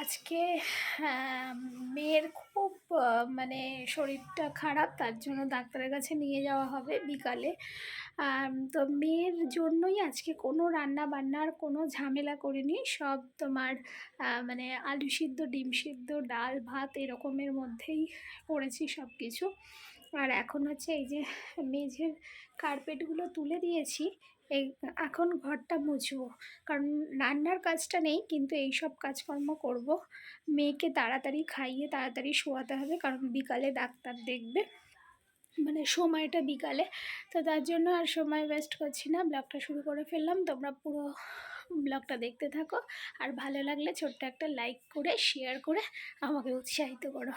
আজকে মেয়ের খুব মানে শরীরটা খারাপ, তার জন্য ডাক্তারের কাছে নিয়ে যাওয়া হবে বিকালে। তো মেয়ের জন্যই আজকে কোনো রান্না বান্নার কোনো ঝামেলা করিনি। সব তোমার মানে আলু সিদ্ধ, ডিম সিদ্ধ, ডাল, ভাত এরকমের মধ্যেই করেছি সব কিছু আর এখন হচ্ছে এই যে মেঝের কার্পেটগুলো তুলে দিয়েছি, এই এখন ঘরটা মুছবো। কারণ রান্নার কাজটা নেই, কিন্তু এই সব কাজকর্ম করব। মেয়েকে তাড়াতাড়ি খাইয়ে তাড়াতাড়ি শোয়াতে হবে, কারণ বিকালে ডাক্তার দেখবে। মানে সময়টা বিকালে। তো তার জন্য আর সময় ওয়েস্ট করছি না। ব্লগটা শুরু করে ফেললাম। তোমরা পুরো ব্লগটা দেখতে থাকো। আর ভালো লাগলে ছোট্ট একটা লাইক করে শেয়ার করে আমাকে উৎসাহিত করো।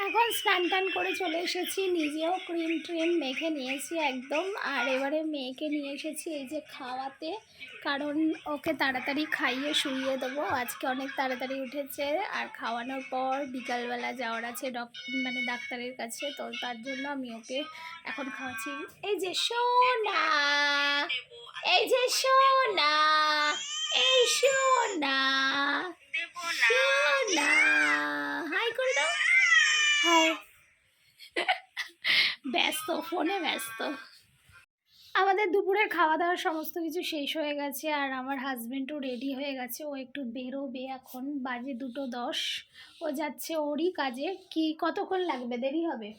এখন স্নান টান করে চলে এসেছি, নিজেও ক্রিম ট্রিম মেখে নিয়েছি একদম। আর এবারে মেয়েকে নিয়ে এসেছি এই যে খাওয়াতে, কারণ ওকে তাড়াতাড়ি খাইয়ে শুইয়ে দেবো। আজকে অনেক তাড়াতাড়ি উঠেছে আর খাওয়ানোর পর বিকালবেলা যাওয়ার আছে ডক মানে ডাক্তারের কাছে, তো তার জন্য আমি ওকে এখন খাওয়াচ্ছি। এই যে সোনা, এই যে সোনা, এই সোনা সোনা হাই করে দাও হাই ব্যস্ত, ফোনে ব্যস্ত। আমাদের দুপুরের খাওয়া দাওয়ার সমস্ত কিছু শেষ হয়ে গেছে আর আমার হাজবেন্ডও রেডি হয়ে গেছে। ও একটু বেরোবে এখন, বাজে দুটো দশ। ও যাচ্ছে ওরই কাজে। কি, কতক্ষণ লাগবে? দেরি হবে?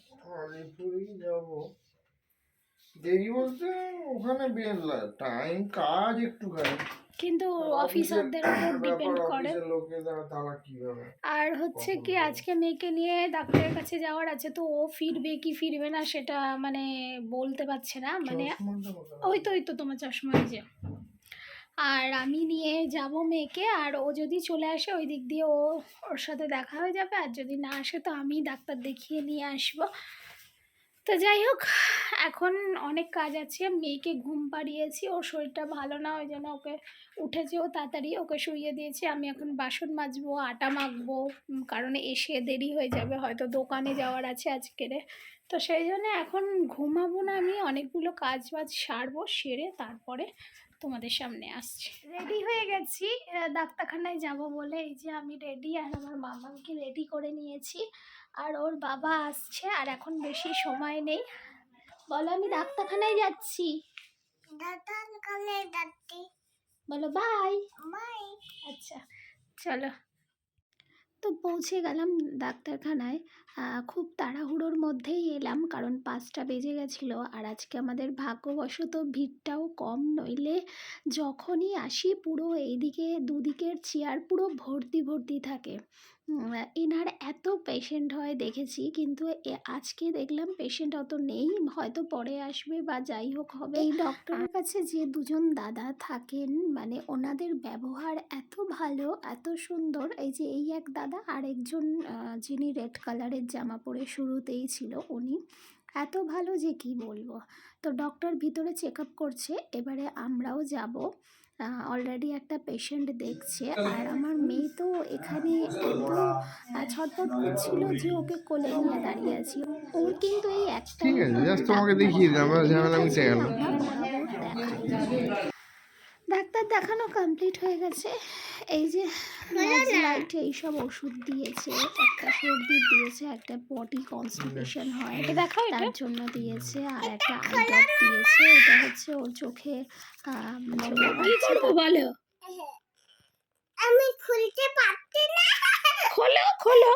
দেরি বলতে ওখানে টাইম কাজ একটু খাই কিন্তু অফিসারদের উপর ডিপেন্ড করে। আর হচ্ছে কি আজকে মেয়েকে নিয়ে ডাক্তারের কাছে যাওয়ার আছে তো ও ফিরবে কি ফিরবে না সেটা মানে বলতে পারছে না মানে ওই তো ওই তো তোমার চশমা যে। আর আমি নিয়ে যাব মেয়েকে আর ও যদি চলে আসে ওই দিক দিয়ে ও ওর সাথে দেখা হয়ে যাবে আর যদি না আসে তো আমি ডাক্তার দেখিয়ে নিয়ে আসব। তো যাই হোক, এখন অনেক কাজ আছে। মেয়েকে ঘুম পাড়িয়েছি, ওর শরীরটা ভালো না, ওই জন্য ওকে উঠেছে, ও তাড়াতাড়ি ওকে শুইয়ে দিয়েছি। আমি এখন বাসন মাজবো, আটা মাখবো কারণ এসে দেরি হয়ে যাবে, হয়তো দোকানে যাওয়ার আছে আজকেরে তো সেই জন্য এখন ঘুমাবো না আমি, অনেকগুলো কাজ বাজ সারবো, সেরে তারপরে তোমাদের সামনে আসছি। রেডি হয়ে গেছি ডাক্তারখানায় যাব বলে, এই যে আমি রেডি আর আমার মামাকে রেডি করে নিয়েছি। আর ওর বাবা আসছে আর এখন বেশি সময় নেই। বলো আমি ডাক্তারখানায় যাচ্ছি। বলো বাই আচ্ছা চলো। তো পৌঁছে গেলাম ডাক্তারখানায়। খুব তাড়াহুড়োর মধ্যেই এলাম কারণ পাঁচটা বেজে গেছিল আর আজকে আমাদের ভাগ্যবশত ভিড়টাও কম নইলে যখনই আসি পুরো এইদিকে দুদিকের চেয়ার পুরো ভর্তি ভর্তি থাকে। এনার এত পেশেন্ট হয় দেখেছি কিন্তু এ- আজকে দেখলাম পেশেন্ট অত নেই হয়তো পরে আসবে বা যাই হোক হবে। এই ডক্টরের কাছে যে দুজন দাদা থাকেন মানে ওনাদের ব্যবহার এত ভালো এত সুন্দর এই যে এই এক দাদা আর একজন যিনি রেড কালারের জামা পরে শুরুতেই ছিল উনি এত ভালো যে কি বলব? তো ডক্টর ভিতরে চেক আপ করছে এবারে আমরাও যাব। অলরেডি একটা পেশেন্ট দেখছে। আর আমার মেয়ে তো এখানে এত ছটপট ছটফট করছিল যে ওকে কোলে নিয়ে দাঁড়িয়ে আছি। ওর কিন্তু এই একটা ঠিক আছে জাস্ট তোমাকে দেখিয়ে দিলাম ঝামেলা মিটে গেল। ডাক্তার দেখানো কমপ্লিট হয়ে গেছে। এই যে লাইট এইসব ওষুধ দিয়েছে একটা সর্দি দিয়েছে একটা বডি কনস্টিপেশন হয় তার জন্য দিয়েছে আর একটা আই দিয়েছে এটা হচ্ছে ওর চোখে চলে যাচ্ছে। বলো? আমি খুলতে পারছি না। খোলো খোলো।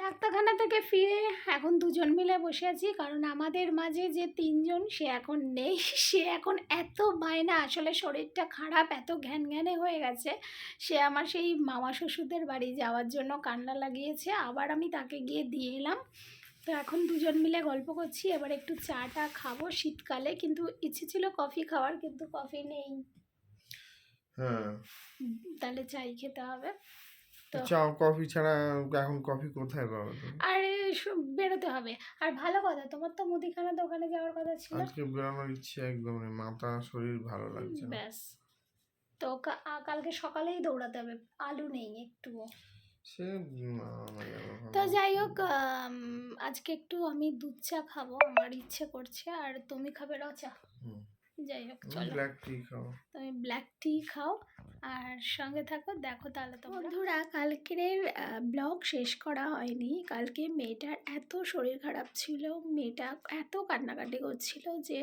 ডাক্তারখানা থেকে ফিরে এখন দুজন মিলে বসে আছি কারণ আমাদের মাঝে যে তিনজন সে এখন নেই সে এখন এত বায়না আসলে শরীরটা খারাপ এত ঘ্যান ঘ্যানে হয়ে গেছে। সে আমার সেই মামা শ্বশুরদের বাড়ি যাওয়ার জন্য কান্না লাগিয়েছে আবার আমি তাকে গিয়ে দিয়ে এলাম। তো এখন দুজন মিলে গল্প করছি এবার একটু চাটা খাব শীতকালে কিন্তু ইচ্ছে ছিল কফি খাওয়ার কিন্তু কফি নেই। হ্যাঁ। তাহলে চাই খেতে হবে। চাও কফি ছাড়া এখন কফি কোথায় পাবো? আর সব বেরোতে হবে। আর ভালো কথা তোমার তো মুদিখানা দোকানে যাওয়ার কথা ছিল। আজকে বেরোনোর ইচ্ছে একদম নেই মাথা শরীর ভালো লাগছে ব্যাস। তো কালকে সকালেই দৌড়াতে হবে আলু নেই একটুও। তো যাই হোক আজকে একটু আমি দুধ চা খাব আমার ইচ্ছে করছে আর তুমি খাবে র চা। যাই হোক চলো। ব্ল্যাক টি খাও। তুমি ব্ল্যাক টি খাও আর সঙ্গে থাকো, দেখো তাহলে তো বন্ধুরা, কালকের ব্লগ শেষ করা হয়নি। কালকে মেয়েটার এত শরীর খারাপ ছিল, মেয়েটা এত কান্নাকাটি করছিল যে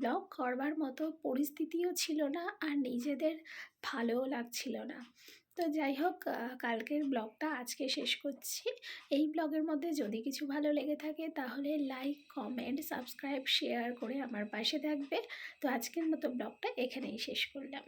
ব্লগ করবার মতো পরিস্থিতিও ছিল না আর নিজেদের ভালোও লাগছিল না। তো যাই হোক কালকের ব্লগটা আজকে শেষ করছি। এই ব্লগের মধ্যে যদি কিছু ভালো লেগে থাকে, তাহলে লাইক কমেন্ট সাবস্ক্রাইব শেয়ার করে আমার পাশে থাকবে। তো আজকের মতো ব্লগটা এখানেই শেষ করলাম।